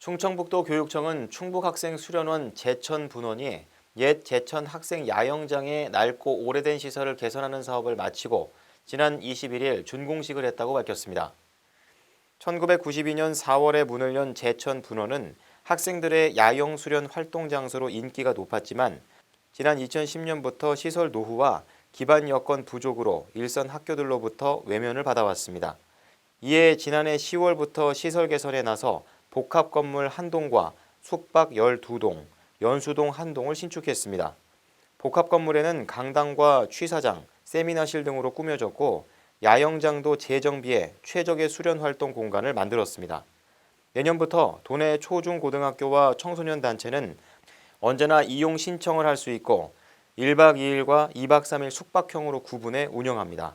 충청북도 교육청은 충북학생 수련원 제천 분원이 옛 제천 학생 야영장의 낡고 오래된 시설을 개선하는 사업을 마치고 지난 21일 준공식을 했다고 밝혔습니다. 1992년 4월에 문을 연 제천 분원은 학생들의 야영 수련 활동 장소로 인기가 높았지만 지난 2010년부터 시설 노후와 기반 여건 부족으로 일선 학교들로부터 외면을 받아왔습니다. 이에 지난해 10월부터 시설 개선에 나서 복합 건물 한 동과 숙박 12동, 연수동 한 동을 신축했습니다. 복합 건물에는 강당과 취사장, 세미나실 등으로 꾸며졌고 야영장도 재정비해 최적의 수련 활동 공간을 만들었습니다. 내년부터 도내 초중 고등학교와 청소년 단체는 언제나 이용 신청을 할 수 있고 1박 2일과 2박 3일 숙박형으로 구분해 운영합니다.